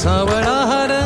श्रवणहर